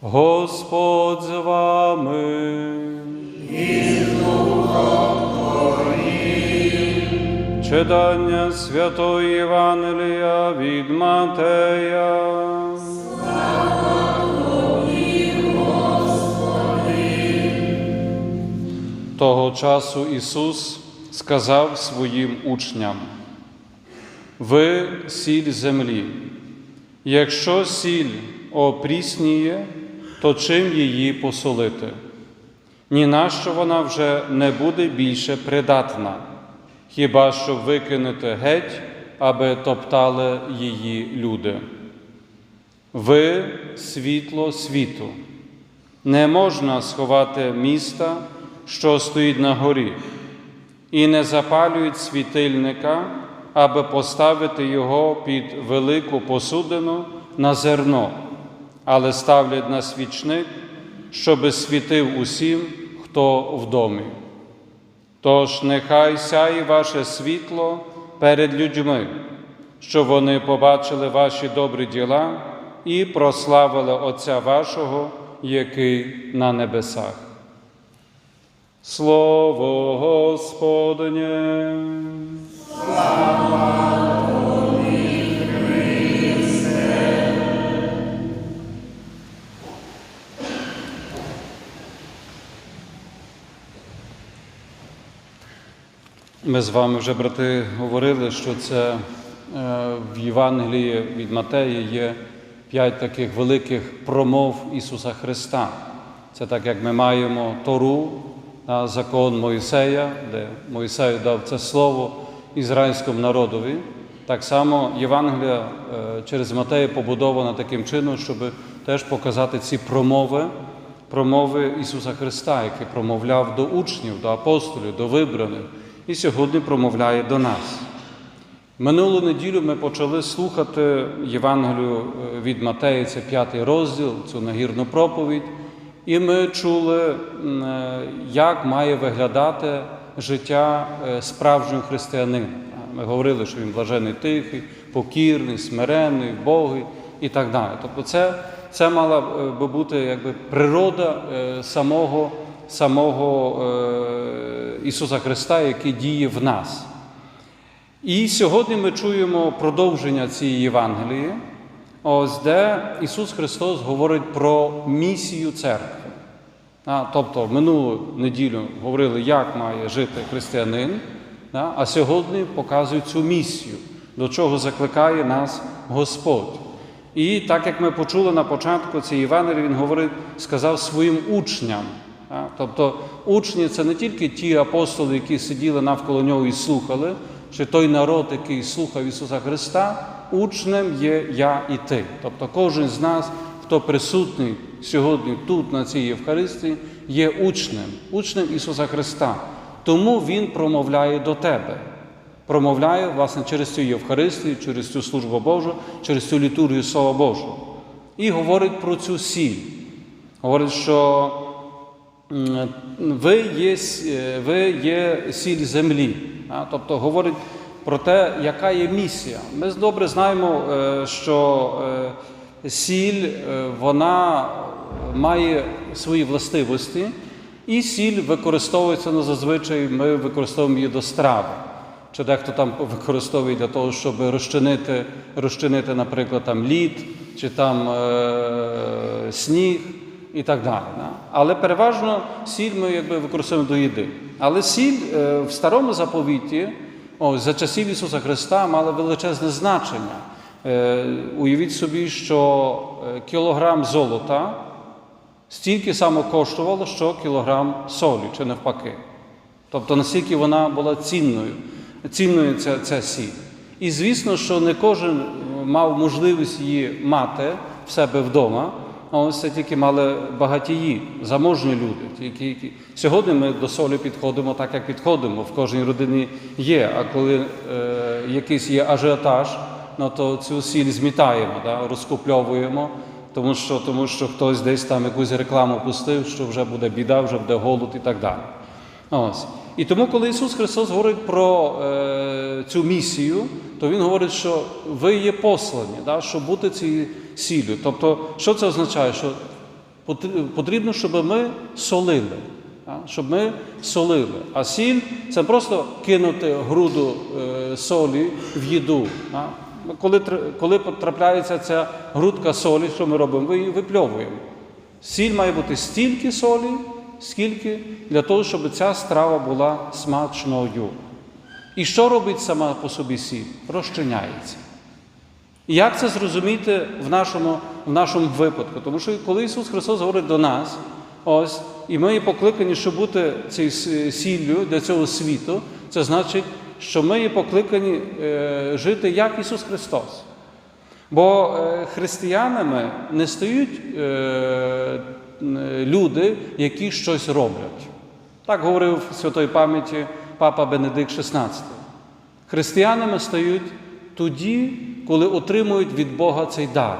Господь з вами. І Читання Святої Євангелія від Матея. Того часу Ісус сказав своїм учням: Ви сіль землі. Якщо сіль опрісніє, то чим її посолити? Ні на що вона вже не буде більше придатна, хіба що викинете геть, аби топтали її люди. Ви світло світу. Не можна сховати міста, що стоїть на горі, і не запалюють світильника, аби поставити його під велику посудину на зерно, але ставлять на свічник, щоби світив усім, хто в домі. Тож нехай сяє ваше світло перед людьми, щоб вони побачили ваші добрі діла і прославили Отця вашого, який на небесах. Слово Господнє. Ми з вами вже, брати, говорили, що це е, в Євангелії від Матея є п'ять таких великих промов Ісуса Христа. Це так, як ми маємо Тору, закон Мойсея, де Мойсей дав це слово ізраїльському народові. Так само Євангелія е, через Матея побудована таким чином, щоб теж показати ці промови, промови Ісуса Христа, який промовляв до учнів, до апостолів, до вибраних, і сьогодні промовляє до нас. Минулу неділю ми почали слухати Євангелію е, від Матея, це п'ятий розділ, цю нагірну проповідь, і ми чули, е, як має виглядати життя е, справжнього християнина. Ми говорили, що він блажений тихий, покірний, смиренний, Богий і так далі. Тобто, це, це мала би бути якби природа самого, самого е, Ісуса Христа, який діє в нас. І сьогодні ми чуємо продовження цієї Євангелії, ось де Ісус Христос говорить про місію церкви. Тобто, минулу неділю говорили, як має жити християнин, а сьогодні показує цю місію, до чого закликає нас Господь. І так як ми почули на початку цієї Євангелії, Він говорить, сказав своїм учням. Тобто учні це не тільки ті апостоли, які сиділи навколо нього і слухали, чи той народ, який слухав Ісуса Христа, учнем є я і ти. Тобто кожен з нас, хто присутній сьогодні тут, на цій Євхаристії, є учнем, учнем Ісуса Христа. Тому Він промовляє до тебе. Промовляє, власне, через цю Євхаристію, через цю службу Божу, через цю літургію Слова Божого. І говорить про цю сіль. Говорить, що ви є, е, ви є сіль землі. Тобто говорить про те, яка є місія. Ми добре знаємо, е, що е, сіль вона має свої властивості, і сіль використовується ну, зазвичай, ми використовуємо її до страви. Чи дехто там використовує для того, щоб розчинити, розчинити наприклад, там лід, чи там е, сніг і так далі. Да? Але переважно сіль ми якби використовуємо до їди. Але сіль е, в старому заповіті, о, за часів Ісуса Христа, мала величезне значення. Е, уявіть собі, що е, кілограм золота стільки само коштувало, що кілограм солі, чи навпаки. Тобто настільки вона була цінною, цінною ця, ця сіль. І звісно, що не кожен мав можливість її мати в себе вдома, а ось це тільки мали багатії, заможні люди. Тільки, які... Сьогодні ми до солі підходимо так, як підходимо. В кожній родині є. А коли е, якийсь є ажіотаж, ну, то цю сіль змітаємо, да, розкупльовуємо, тому що, тому що хтось десь там якусь рекламу пустив, що вже буде біда, вже буде голод і так далі. Ось. І тому, коли Ісус Христос говорить про е, цю місію, то Він говорить, що ви є послані, да, щоб бути цією сіллю. Тобто, що це означає? Що Потрібно, щоб ми солили. а, Щоб ми солили. А сіль це просто кинути груду е, солі в їду. а. Коли, коли потрапляється ця грудка солі, що ми робимо? Ми її випльовуємо. Сіль має бути стільки солі, скільки для того, щоб ця страва була смачною. І що робить сама по собі сіль? Розчиняється. І як це зрозуміти в нашому, в нашому випадку? Тому що коли Ісус Христос говорить до нас, ось, і ми є покликані, щоб бути цією сіллю для цього світу, це значить, що ми є покликані е, жити як Ісус Христос. Бо е, християнами не стають е, люди, які щось роблять. Так говорив в святої пам'яті папа Бенедикт XVI. Християнами стають тоді, коли отримують від Бога цей дар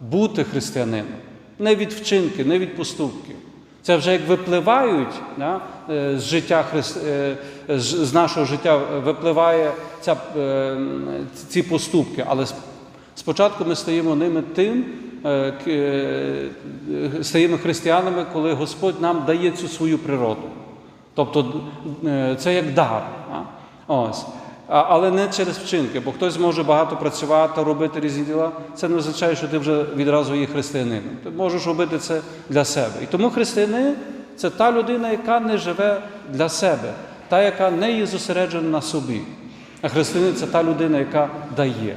бути християнином. Не від вчинки, не від поступків. Це вже як випливають да, е, з життя Христ... е, з нашого життя випливає ця, е, ці поступки. Але спочатку ми стаємо ними тим, е, е, стаємо християнами, коли Господь нам дає цю свою природу. Тобто е, це як дар. Ось. Але не через вчинки, бо хтось може багато працювати, робити різні діла. Це не означає, що ти вже відразу є християнином. Ти можеш робити це для себе. І тому християнин це та людина, яка не живе для себе, та, яка не є зосереджена на собі. А християнин це та людина, яка дає.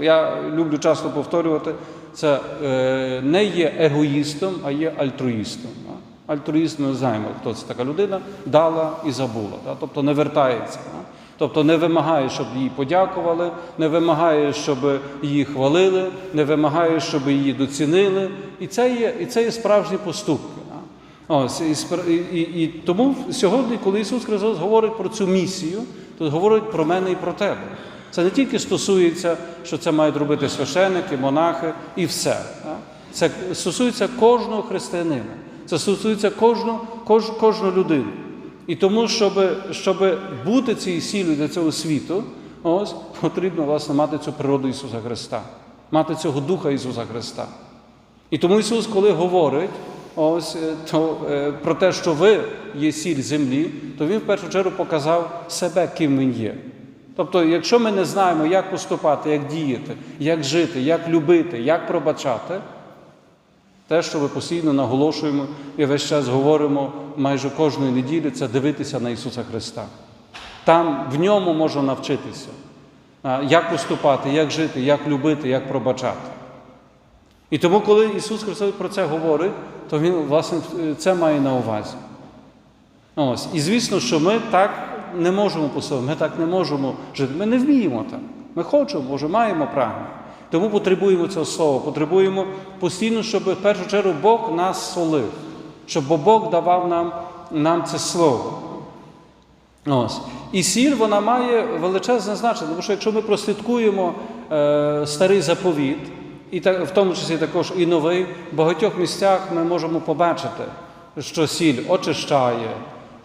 Я люблю часто повторювати, це е, не є егоїстом, а є альтруїстом. Альтруїст ми знаємо, хто це така людина, дала і забула. Тобто не вертається. Тобто не вимагає, щоб їй подякували, не вимагає, щоб її хвалили, не вимагає, щоб її доцінили. І це є, і це є справжні поступки. Ось, і, і, і тому сьогодні, коли Ісус Христос говорить про цю місію, то говорить про мене і про тебе. Це не тільки стосується, що це мають робити священики, монахи і все. Це стосується кожного християнина. Це стосується кожного, кож, кожної людини. І тому, щоб, щоб бути цією сіллю для цього світу, ось потрібно власне мати цю природу Ісуса Христа, мати цього Духа Ісуса Христа. І тому Ісус, коли говорить ось, е, то, е, про те, що ви є сіль землі, то Він в першу чергу показав себе, ким Він є. Тобто, якщо ми не знаємо, як поступати, як діяти, як жити, як любити, як пробачати, те, що ми постійно наголошуємо і весь час говоримо майже кожної неділі, це дивитися на Ісуса Христа. Там в ньому можна навчитися, як поступати, як жити, як любити, як пробачати. І тому, коли Ісус Христос про це говорить, то Він, власне, це має на увазі. Ось. І звісно, що ми так не можемо посилити, ми так не можемо жити. Ми не вміємо так. Ми хочемо, може, маємо прагнення. Тому потребуємо цього слова, потребуємо постійно, щоб в першу чергу Бог нас солив, щоб Бог давав нам, нам це слово. Ось. І сіль вона має величезне значення, тому що якщо ми прослідкуємо е, старий заповіт, і так, в тому числі також і новий, в багатьох місцях ми можемо побачити, що сіль очищає,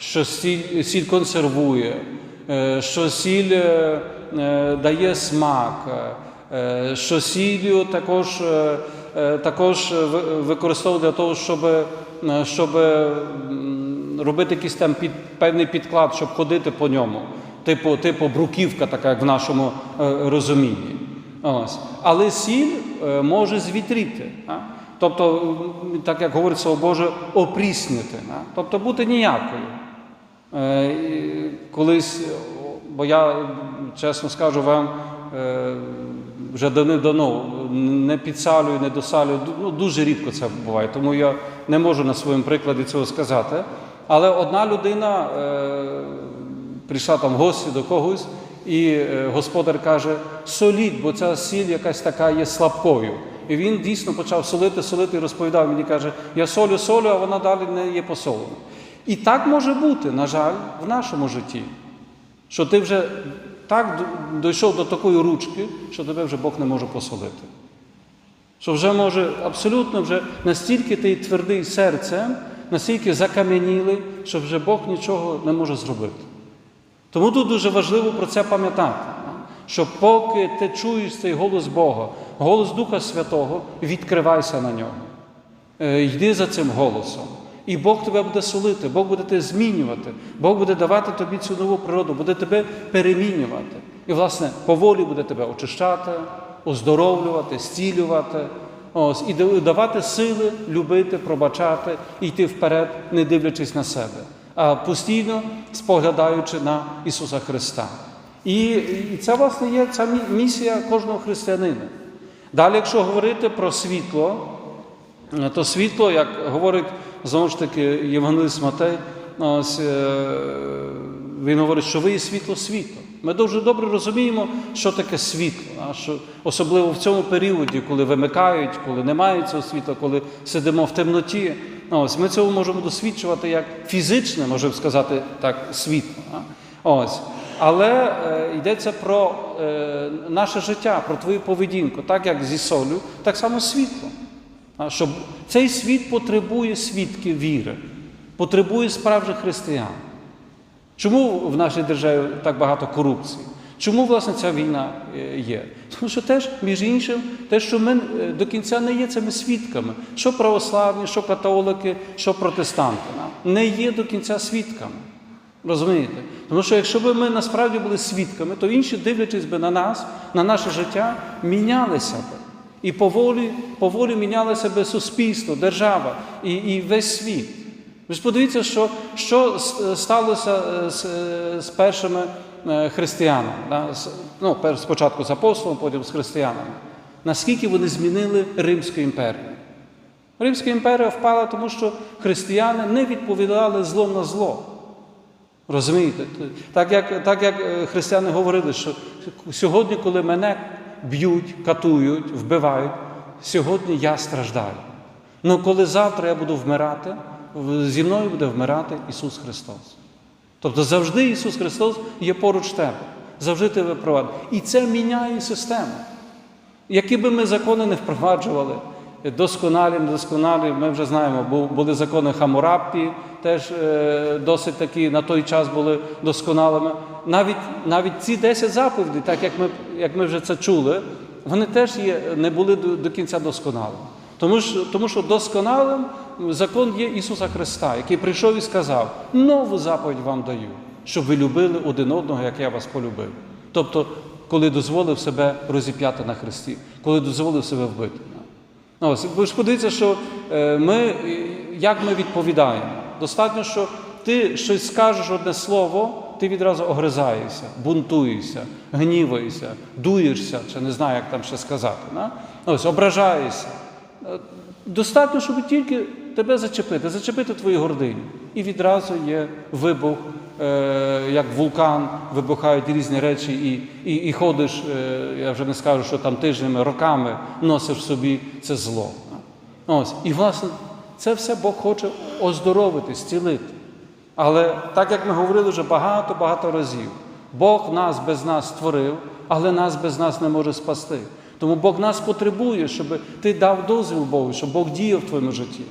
що сіль, сіль консервує, е, що сіль е, е, дає смак, що сіллю також, також ви- використовує для того, щоб, щоб робити якийсь там під, певний підклад, щоб ходити по ньому. Типу, типу бруківка, така як в нашому розумінні. Ось. Але сіль може звітріти. А? Тобто, так як говорить Слово Боже, опріснити. А? Тобто бути ніякою. Е, Колись, бо я чесно скажу вам, е, вже давно не підсалюю, не досалюю, ну, дуже рідко це буває, тому я не можу на своєму прикладі цього сказати. Але одна людина е, прийшла там в гості до когось, і господар каже: соліть, бо ця сіль якась така є слабкою. І він дійсно почав солити, солити і розповідав мені, каже, я солю, солю, а вона далі не є посолена. І так може бути, на жаль, в нашому житті, що ти вже так дійшов до такої ручки, що тебе вже Бог не може посолити. Що вже може абсолютно вже настільки ти твердий серцем, настільки закам'янілий, що вже Бог нічого не може зробити. Тому тут дуже важливо про це пам'ятати, що поки ти чуєш цей голос Бога, голос Духа Святого, відкривайся на нього. Е, Йди за цим голосом. І Бог тебе буде солити, Бог буде тебе змінювати, Бог буде давати тобі цю нову природу, буде тебе перемінювати. І, власне, поволі буде тебе очищати, оздоровлювати, зцілювати, ось, і давати сили любити, пробачати і йти вперед, не дивлячись на себе, а постійно споглядаючи на Ісуса Христа. І, і це, власне, є ця місія кожного християнина. Далі, якщо говорити про світло, то світло, як говорить знову ж таки Євангелист Матей, ось, е, він говорить, що ви є світло світу. Ми дуже добре розуміємо, що таке світло. що, особливо в цьому періоді, коли вимикають, коли немає цього світла, коли сидимо в темноті. Ось, ми цього можемо досвідчувати як фізичне, можемо сказати так, світло. Ось. Але е, йдеться про е, наше життя, про твою поведінку, так як зі солью, так само світло. Щоб цей світ потребує свідків віри, потребує справжніх християн. Чому в нашій державі так багато корупції? Чому, власне, ця війна е, є? Тому що теж, між іншим, те, що ми е, до кінця не є цими свідками, що православні, що католики, що протестанти, не є до кінця свідками. Розумієте? Тому що якщо б ми насправді були свідками, то інші, дивлячись би на нас, на наше життя, мінялися б. І поволі, поволі мінялося би суспільство, держава і, і весь світ. Ви ж подивіться, що, що сталося е, з, е, з першими е, християнами. Да? З- Ну, спочатку з апостолом, потім з християнами. Наскільки вони змінили Римську імперію? Римська імперія впала, тому що християни не відповідали злом на зло. Розумієте? Так як, так як християни говорили, що сьогодні, коли мене б'ють, катують, вбивають, сьогодні я страждаю. Ну коли завтра я буду вмирати, зі мною буде вмирати Ісус Христос. Тобто завжди Ісус Христос є поруч тебе, завжди тебе провадить. І це міняє систему. Які би ми закони не впроваджували, досконалі, недосконалі, ми вже знаємо, бу- були закони Хамураппі, теж е, досить такі на той час були досконалими. Навіть, навіть ці 10 заповідей, так як ми, як ми вже це чули, вони теж є, не були до, до кінця досконалими. Тому що, тому що досконалим закон є Ісуса Христа, який прийшов і сказав: нову заповідь вам даю, щоб ви любили один одного, як я вас полюбив. Тобто, коли дозволив себе розіп'яти на хресті, коли дозволив себе вбити. Ну, Ось, ви ж подивіться, що е, ми, як ми відповідаємо. Достатньо, що ти щось скажеш одне слово, ти відразу огризаєшся, бунтуєшся, гніваєшся, дуєшся, чи не знаю, як там ще сказати. Да? Ось, ображаєшся. Е, Достатньо, щоб тільки тебе зачепити, зачепити твою гординю. І відразу є вибух, е, як вулкан, вибухають різні речі, і, і, і ходиш, е, я вже не скажу, що там тижнями, роками носиш собі це зло. Ось. І, власне, це все Бог хоче оздоровити, зцілити. Але так як ми говорили вже багато-багато разів, Бог нас без нас створив, але нас без нас не може спасти. Тому Бог нас потребує, щоб ти дав дозвіл Богу, щоб Бог діяв в твоєму житті.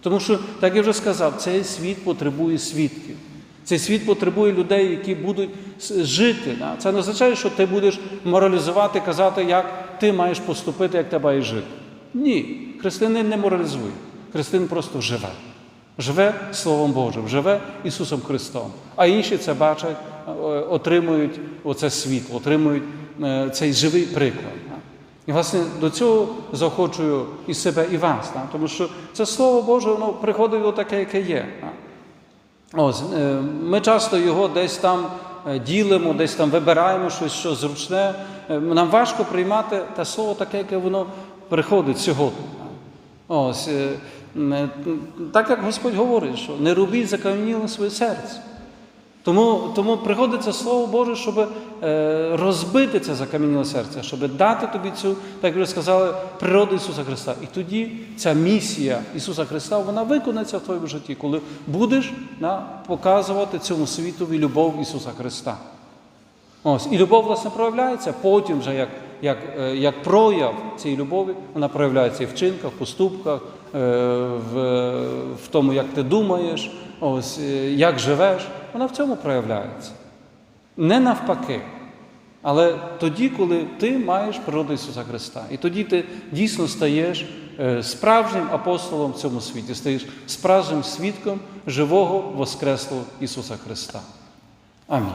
Тому що, так я вже сказав, цей світ потребує свідків. Цей світ потребує людей, які будуть жити. Це не означає, що ти будеш моралізувати, казати, як ти маєш поступити, як ти маєш жити. Ні, християнин не моралізує. Християнин просто живе. Живе Словом Божим, живе Ісусом Христом. А інші це бачать, е, отримують оце світло, отримують е, цей живий приклад. І, власне, до цього заохочую і себе, і вас, тому що це Слово Боже, воно приходить таке, яке є. Ось, е, ми часто його десь там ділимо, десь там вибираємо щось, що зручне. Нам важко приймати те слово таке, яке воно приходить сьогодні. Ось, е, е, так як Господь говорить, що не робіть закам'яніло своє серце. Тому, тому приходиться Слово Боже, щоб е, розбити це закам'яніле серце, щоб дати тобі цю, так ви сказали, природу Ісуса Христа. І тоді ця місія Ісуса Христа вона виконається в твоєму житті, коли будеш да, показувати цьому світові любов Ісуса Христа. Ось, і любов, власне, проявляється потім, вже як, як, е, як прояв цієї любові, вона проявляється і в вчинках, в поступках, е, в, в тому, як ти думаєш, ось, е, як живеш. Вона в цьому проявляється. Не навпаки. Але тоді, коли ти маєш природу Ісуса Христа, і тоді ти дійсно стаєш справжнім апостолом в цьому світі, стаєш справжнім свідком живого Воскреслого Ісуса Христа. Амінь.